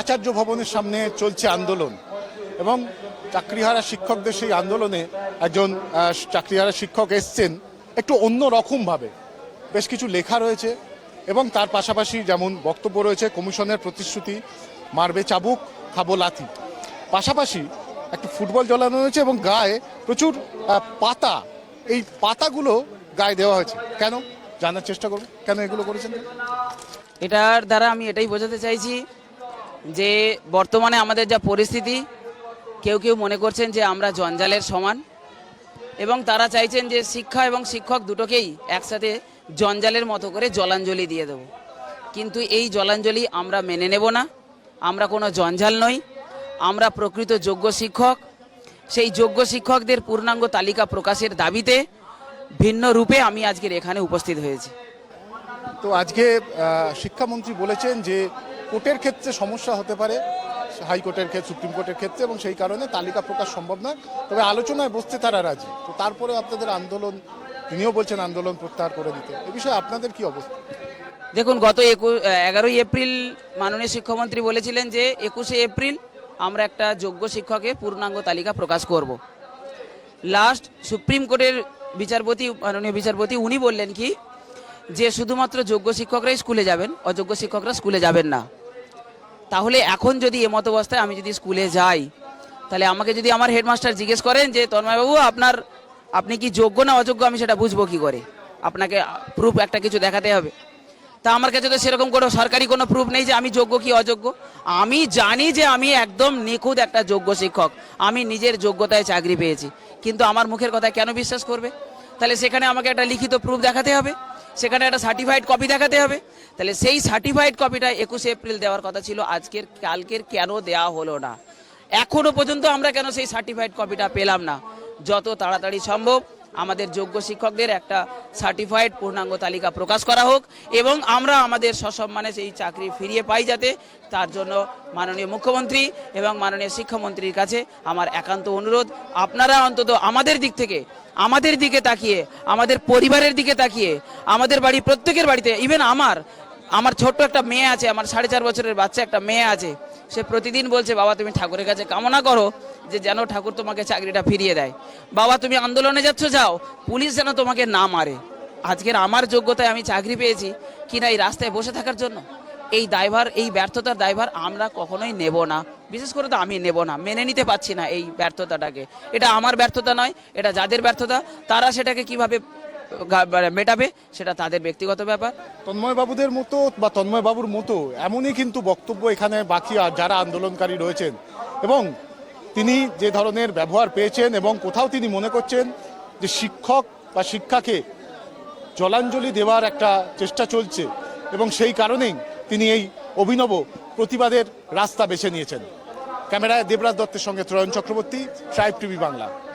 আচার্য ভবনের সামনে চলছে আন্দোলন এবং চাকরিহারা শিক্ষকদের সেই আন্দোলনে একজন চাকরিহারা শিক্ষক এসছেন একটু অন্য রকমভাবে। বেশ কিছু লেখা রয়েছে এবং তার পাশাপাশি যেমন বক্তব্য রয়েছে, কমিশনের প্রতিশ্রুতি, মারবে চাবুক, খাব লাথি। পাশাপাশি একটু ফুটবল জ্বলানো হয়েছে এবং গায়ে প্রচুর পাতা। এই পাতাগুলো গায়ে দেওয়া হয়েছে। কেন? জানার চেষ্টা করব কেন এগুলো করেছেন এটার দ্বারা আমি এটাই বোঝাতে চাইছি যে বর্তমানে আমাদের যা পরিস্থিতি, কেউ কেউ মনে করছেন যে আমরা জঞ্জালের সমান এবং তারা চাইছেন যে শিক্ষা এবং শিক্ষক দুটোকেই একসাথে জঞ্জালের মতো করে জলাঞ্জলি দিয়ে দেব। কিন্তু এই জলাঞ্জলি আমরা মেনে নেব না। আমরা কোনো জঞ্জাল নই। আমরা প্রকৃত যোগ্য শিক্ষক। সেই যোগ্য শিক্ষকদের পূর্ণাঙ্গ তালিকা প্রকাশের দাবিতে ভিন্ন রূপে আমি আজকের এখানে উপস্থিত হয়েছি। তো আজকে শিক্ষামন্ত্রী বলেছেন যে কোর্টের ক্ষেত্রে সমস্যা হতে পারে হাইকোর্টের ক্ষেত্রে সুপ্রিম কোর্টের ক্ষেত্রে এবং সেই কারণে তালিকা প্রকাশ সম্ভব নয়। তবে আলোচনায় বসতে তারা রাজি। তো তারপরে আপনাদের আন্দোলন তিনিও বলছেন আন্দোলন প্রত্যাহার করে দিতে। এ বিষয়ে আপনাদের কি অবস্থা? দেখুন গত একু এগারোই এপ্রিল মাননীয় শিক্ষামন্ত্রী বলেছিলেন যে একুশে এপ্রিল আমরা একটা যোগ্য শিক্ষকের পূর্ণাঙ্গ তালিকা প্রকাশ করব। লাস্ট সুপ্রিম কোর্টের বিচারপতি, মাননীয় বিচারপতি, উনি বললেন কি, যে শুধুমাত্র যোগ্য শিক্ষকরাই স্কুলে যাবেন, অযোগ্য শিক্ষকরা স্কুলে যাবেন না। তাহলে এখন যদি এমত অবস্থায় আমি যদি স্কুলে যাই, তাহলে আমাকে যদি আমার হেডমাস্টার জিজ্ঞেস করেন যে, তন্ময়বাবু, আপনার, আপনি কি যোগ্য না অযোগ্য? আমি সেটা বুঝব কি করে? আপনাকে প্রুফ একটা কিছু দেখাতে হবে। তা আমার কাছে তো সেরকম কোনো সরকারি কোনো প্রুফ নেই যে আমি যোগ্য কি অযোগ্য। আমি জানি যে আমি একদম নিখুঁত একটা যোগ্য শিক্ষক। আমি নিজের যোগ্যতায় চাকরি পেয়েছি। কিন্তু আমার মুখের কথা কেন বিশ্বাস করবে? তাহলে সেখানে আমাকে একটা লিখিত প্রুফ দেখাতে হবে, সেখানে একটা সার্টিফাইড কপি দেখাতে হবে। তাহলে সেই সার্টিফাইড কপিটা একুশে এপ্রিল দেওয়ার কথা ছিল, আজকের, কালকের কেন দেওয়া হলো না? এখনও পর্যন্ত আমরা কেন সেই সার্টিফাইড কপিটা পেলাম না? যত তাড়াতাড়ি সম্ভব আমাদের যোগ্য শিক্ষকদের একটা সার্টিফাইড পূর্ণাঙ্গ তালিকা প্রকাশ করা হোক এবং আমরা আমাদের সসম্মানে সেই চাকরি ফিরিয়ে পাই যাতে তার জন্য মাননীয় মুখ্যমন্ত্রী এবং মাননীয় শিক্ষামন্ত্রীর কাছে আমার একান্ত অনুরোধ। আপনারা অন্তত আমাদের দিক থেকে, আমাদের দিকে তাকিয়ে, আমাদের পরিবারের দিকে তাকিয়ে, আমাদের বাড়ি প্রত্যেকের বাড়িতে ইভেন আমার আমার ছোট্ট একটা মেয়ে আছে, আমার সাড়ে চার বছরের বাচ্চা একটা মেয়ে আছে। সে প্রতিদিন বলছে, বাবা, তুমি ঠাকুরের কাছে কামনা করো যে যেন ঠাকুর তোমাকে চাকরিটা ফিরিয়ে দেয়। বাবা, তুমি আন্দোলনে যাচ্ছ, যাও। পুলিশ যেন তোমাকে না মারে। আজকের আমার যোগ্যতায় আমি চাকরি পেয়েছি। কিনা এই রাস্তায় বসে থাকার জন্য? এই দায়ভার, এই ব্যর্থতার দায়ভার আমরা কখনোই নেব না। বিশেষ করে তো আমি নেব না, মেনে নিতে পারছি না এই ব্যর্থতাটাকে। এটা আমার ব্যর্থতা নয়, এটা যাদের ব্যর্থতা, তারা সেটাকে কীভাবে মেটাবে, সেটা তাদের ব্যক্তিগত ব্যাপার। তন্ময় বাবুদের মতো বা তন্ময় বাবুর মতো এমনই কিন্তু বক্তব্য এখানে বাকি যারা আন্দোলনকারী রয়েছেন। এবং তিনি যে ধরনের ব্যবহার পেয়েছেন এবং কোথাও তিনি মনে করছেন যে শিক্ষক বা শিক্ষাকে জলাঞ্জলি দেওয়ার একটা চেষ্টা চলছে এবং সেই কারণেই তিনি এই অভিনব প্রতিবাদের রাস্তা বেছে নিয়েছেন। ক্যামেরায় দেবরাজ দত্তের সঙ্গে ত্রয়ন চক্রবর্তী ট্রাইব টিভি বাংলা।